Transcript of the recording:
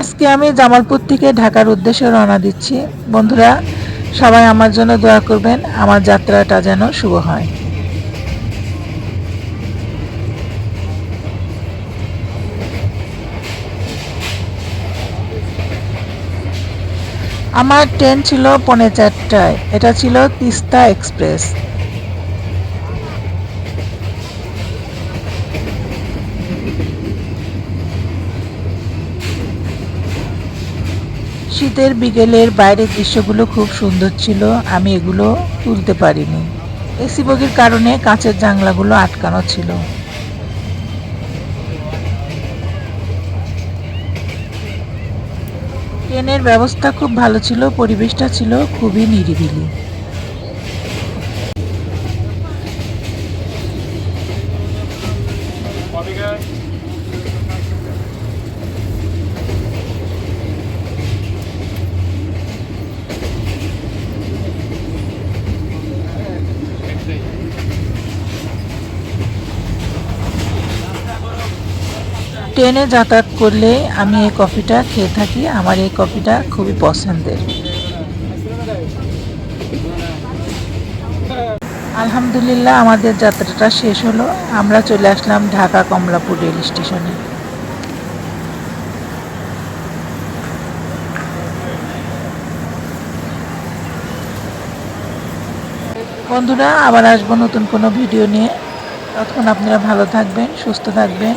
আজকে আমি জামালপুর থেকে ঢাকার উদ্দেশ্যে রওনা দিচ্ছি। বন্ধুরা, সবাই আমার জন্য দোয়া করবেন, আমার যাত্রাটা যেন শুভ হয়। আমার ট্রেন ছিল পৌনে চারটায়, এটা ছিল তিস্তা এক্সপ্রেস। শীতের বিকেলের বাইরের দৃশ্যগুলো খুব সুন্দর ছিল। আমি এগুলো তুলতে পারিনি। এসি বগির কারণে কাঁচের জানলাগুলো আটকানো ছিল। ট্রেনের ব্যবস্থা খুব ভালো ছিল, পরিবেশটা ছিল খুবই নিরিবিলি। ট্রেনে যাতায়াত করলে আমি এই কফিটা খেয়ে থাকি। আমার এই কফিটা খুবই পছন্দের। আলহামদুলিল্লাহ, আমাদের যাত্রাটা শেষ হলো। আমরা চলে আসলাম ঢাকা কমলাপুর রেল স্টেশনে। বন্ধুরা, আবার আসব নতুন কোনো ভিডিও নিয়ে। ততক্ষণ আপনারা ভালো থাকবেন, সুস্থ থাকবেন।